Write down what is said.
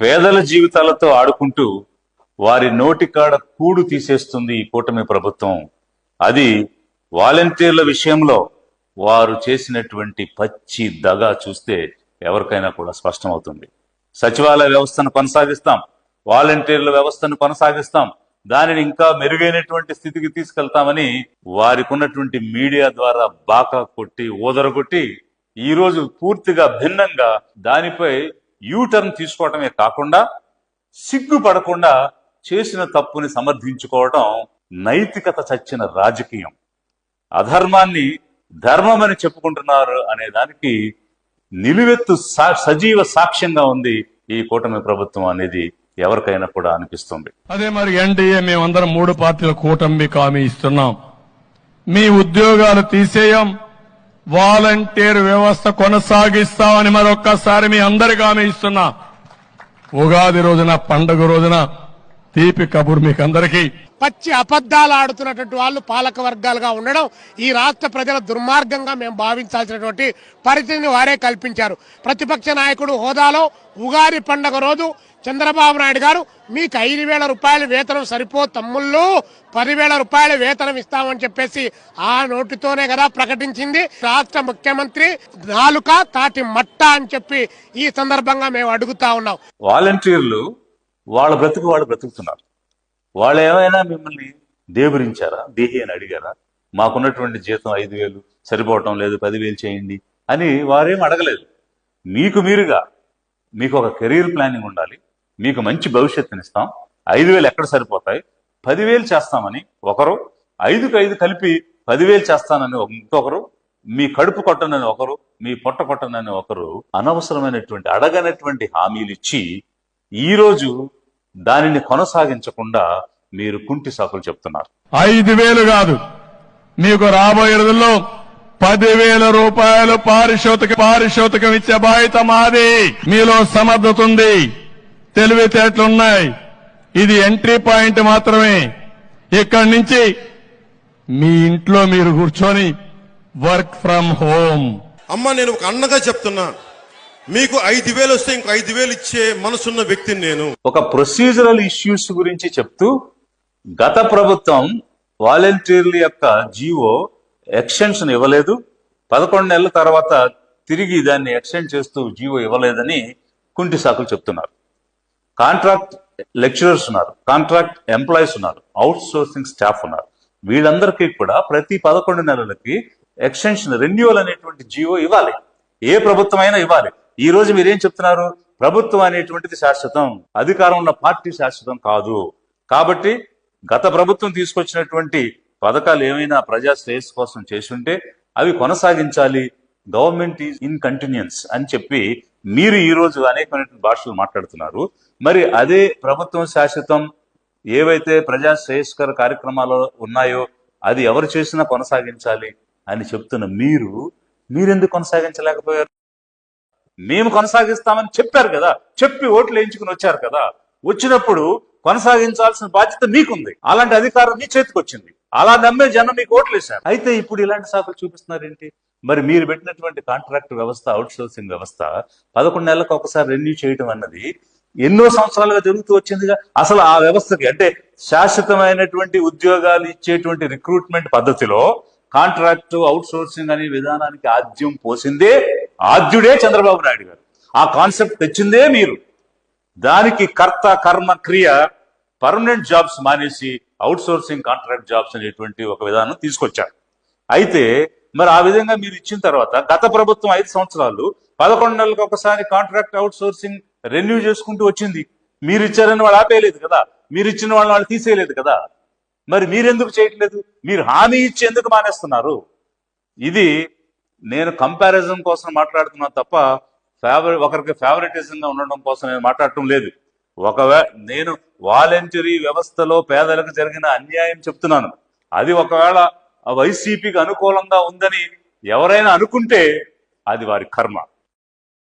పేదల జీవితాలతో ఆడుకుంటూ వారి నోటికాడ కూడు తీసేస్తుంది ఈ కూటమి ప్రభుత్వం. అది వాలంటీర్ల విషయంలో వారు చేసినటువంటి పచ్చి దగా చూస్తే ఎవరికైనా కూడా స్పష్టమవుతుంది. సచివాలయ వ్యవస్థను కొనసాగిస్తాం వాలంటీర్ల వ్యవస్థను కొనసాగిస్తాం దానిని ఇంకా మెరుగైనటువంటి స్థితికి తీసుకెళ్తామని వారికి ఉన్నటువంటి మీడియా ద్వారా బాకా కొట్టి ఊదరగొట్టి ఈ రోజు పూర్తిగా భిన్నంగా దానిపై యూటర్న్ తీసుకోవటమే కాకుండా సిగ్గుపడకుండా చేసిన తప్పుని సమర్థించుకోవడం నైతికత చచ్చిన రాజకీయం. అధర్మాన్ని ధర్మం అని చెప్పుకుంటున్నారు అనే దానికి నిలువెత్తు సా- సజీవ సాక్ష్యంగా ఉంది ఈ కూటమి ప్రభుత్వం అనేది ఎవరికైనా కూడా అనిపిస్తుంది. అదే మరి ఎన్డీఏ మేమందరం మూడు పార్టీల కూటమి హామీ ఇస్తున్నాం. మీ ఉద్యోగాలు తీసేయం. వాలంటీర్ వ్యవస్థ కొనసాగిస్తామని మరొక్కసారి మీ అందరికీ హామీ ఇస్తున్నా. ఉగాది రోజున పండుగ రోజున తీపి కబురు మీకు అందరికీ పచ్చి అబద్ధాలు ఆడుతున్నటువంటి వాళ్ళు పాలక వర్గాలుగా ఉండడం ఈ రాష్ట్ర ప్రజల దుర్మార్గంగా మేము భావించాల్సినటువంటి పరిస్థితిని వారే కల్పించారు. ప్రతిపక్ష నాయకుడు హోదాలో ఉగాది పండగ రోజు చంద్రబాబు నాయుడు గారు మీకు ఐదు వేల రూపాయల వేతనం సరిపో తమ్ముళ్ళు పదివేల రూపాయల వేతనం ఇస్తామని చెప్పేసి ఆ నోటితోనే కదా ప్రకటించింది. రాష్ట్ర ముఖ్యమంత్రి నాలుక తాటి మట్ట అని చెప్పి ఈ సందర్భంగా మేము అడుగుతా ఉన్నాం. వాలంటీర్లు వాళ్ళ బ్రతుకు వాళ్ళు బ్రతుకుతున్నారు. వాళ్ళు ఏమైనా మిమ్మల్ని దేవురించారా దేహి అని అడిగారా? మాకున్నటువంటి జీతం ఐదు వేలు సరిపోవటం లేదు పదివేలు చేయండి అని వారేం అడగలేదు. మీకు మీరుగా మీకు ఒక కెరీర్ ప్లానింగ్ ఉండాలి మీకు మంచి భవిష్యత్తుని ఇస్తాం ఐదు వేలు ఎక్కడ సరిపోతాయి? పదివేలు చేస్తామని ఒకరు ఐదుకు ఐదు కలిపి పదివేలు చేస్తానని ఒక- ఇంకొకరు మీ కడుపు కొట్టనని ఒకరు మీ పొట్ట కొట్టనని ఒకరు అనవసరమైనటువంటి అడగనటువంటి హామీలు ఇచ్చి ఈ రోజు దానిని కొనసాగించకుండా మీరు కుంటి సాకులు చెప్తున్నారు. ఐదు వేలు కాదు. మీకు రాబోయే రోజుల్లో పదివేల రూపాయలు పారిశోతిక పారిశోతికం ఇచ్చే బాధ్యత మాది. మీలో సమర్థత ఉంది. తెలివితేటలున్నాయి ఇది ఎంట్రీ పాయింట్ మాత్రమే. ఇక్కడి నుంచి మీ ఇంట్లో మీరు కూర్చొని వర్క్ ఫ్రమ్ హోమ్. అమ్మ నేను ఒక అన్నగా చెప్తున్నా. మీకు ఐదు వేలు వస్తే ఇంకో ఐదు వేలు ఇచ్చే మనసున్న వ్యక్తిని నేను. ఒక ప్రొసీజరల్ ఇష్యూస్ గురించి చెప్తూ గత ప్రభుత్వం వాలంటీర్ల యొక్క జీవో ఎక్స్టెన్షన్ ఇవ్వలేదు. పదకొండు నెలల తర్వాత తిరిగి దాన్ని ఎక్స్టెండ్ చేస్తూ జీవో ఇవ్వలేదని కుంటి సాకులు చెప్తున్నారు. కాంట్రాక్ట్ లెక్చరర్స్ ఉన్నారు కాంట్రాక్ట్ ఎంప్లాయీస్ ఉన్నారు అవుట్ సోర్సింగ్ స్టాఫ్ ఉన్నారు. వీళ్ళందరికీ కూడా ప్రతి పదకొండు నెలలకి ఎక్స్టెన్షన్ రెన్యువల్ అనేటువంటి జీవో ఇవ్వాలి. ఏ ప్రభుత్వం అయినా ఇవ్వాలి. ఈ రోజు మీరేం చెప్తున్నారు? ప్రభుత్వం అనేటువంటిది శాశ్వతం. అధికారం ఉన్న పార్టీ శాశ్వతం కాదు. కాబట్టి గత ప్రభుత్వం తీసుకొచ్చినటువంటి పథకాలు ఏమైనా ప్రజా శ్రేయస్సు కోసం చేసుంటే అవి కొనసాగించాలి. గవర్నమెంట్ ఈజ్ ఇన్ కంటిన్యూన్స్ అని చెప్పి మీరు ఈ రోజు అనేకమైనటువంటి భాషలు మాట్లాడుతున్నారు. మరి అదే ప్రభుత్వం శాశ్వతం ఏవైతే ప్రజా శ్రేయస్కర కార్యక్రమాలు ఉన్నాయో అది ఎవరు చేసినా కొనసాగించాలి అని చెప్తున్న మీరు మీరెందుకు కొనసాగించలేకపోయారు? మేము కొనసాగిస్తామని చెప్పారు కదా. చెప్పి ఓట్లు వేయించుకుని వచ్చారు కదా. వచ్చినప్పుడు కొనసాగించాల్సిన బాధ్యత మీకుంది. అలాంటి అధికారం మీ చేతికి వచ్చింది. అలా నమ్మే జనం మీకు ఓట్లు వేశారు. అయితే ఇప్పుడు ఇలాంటి సాకులు చూపిస్తున్నారేంటి? మరి మీరు పెట్టినటువంటి కాంట్రాక్ట్ వ్యవస్థ అవుట్ సోర్సింగ్ వ్యవస్థ పదకొండు నెలలకు ఒకసారి రెన్యూ చేయడం అన్నది ఎన్నో సంవత్సరాలుగా జరుగుతూ వచ్చిందిగా. అసలు ఆ వ్యవస్థకి అంటే శాశ్వతమైనటువంటి ఉద్యోగాలు ఇచ్చేటువంటి రిక్రూట్మెంట్ పద్ధతిలో కాంట్రాక్ట్ అవుట్ సోర్సింగ్ అనే విధానానికి ఆద్యం పోసిందే ఆద్యుడే చంద్రబాబు నాయుడు గారు. ఆ కాన్సెప్ట్ తెచ్చిందే మీరు. దానికి కర్త కర్మ క్రియ పర్మనెంట్ జాబ్స్ మానేసి అవుట్ సోర్సింగ్ కాంట్రాక్ట్ జాబ్స్ అనేటువంటి ఒక విధానం తీసుకొచ్చారు. అయితే మరి ఆ విధంగా మీరు ఇచ్చిన తర్వాత గత ప్రభుత్వం ఐదు సంవత్సరాలు పదకొండు నెలలకు ఒకసారి కాంట్రాక్ట్ అవుట్ సోర్సింగ్ రెన్యూ చేసుకుంటూ వచ్చింది. మీరు ఇచ్చారని వాళ్ళు ఆపేయలేదు కదా. మీరు ఇచ్చిన వాళ్ళని వాళ్ళు తీసేయలేదు కదా. మరి మీరెందుకు చేయట్లేదు? మీరు హామీ ఇచ్చి ఎందుకు మానేస్తున్నారు. ఇది నేను కంపారిజన్ కోసం మాట్లాడుతున్నా తప్ప ఫేవరెట్ ఒకరికి ఫేవరెటిజంగా ఉండడం కోసం నేను మాట్లాడటం లేదు. ఒకవేళ నేను వాలంటరీ వ్యవస్థలో పేదలకు జరిగిన అన్యాయం చెప్తున్నాను. అది ఒకవేళ వైసీపీకి అనుకూలంగా ఉందని ఎవరైనా అనుకుంటే అది వారి కర్మ.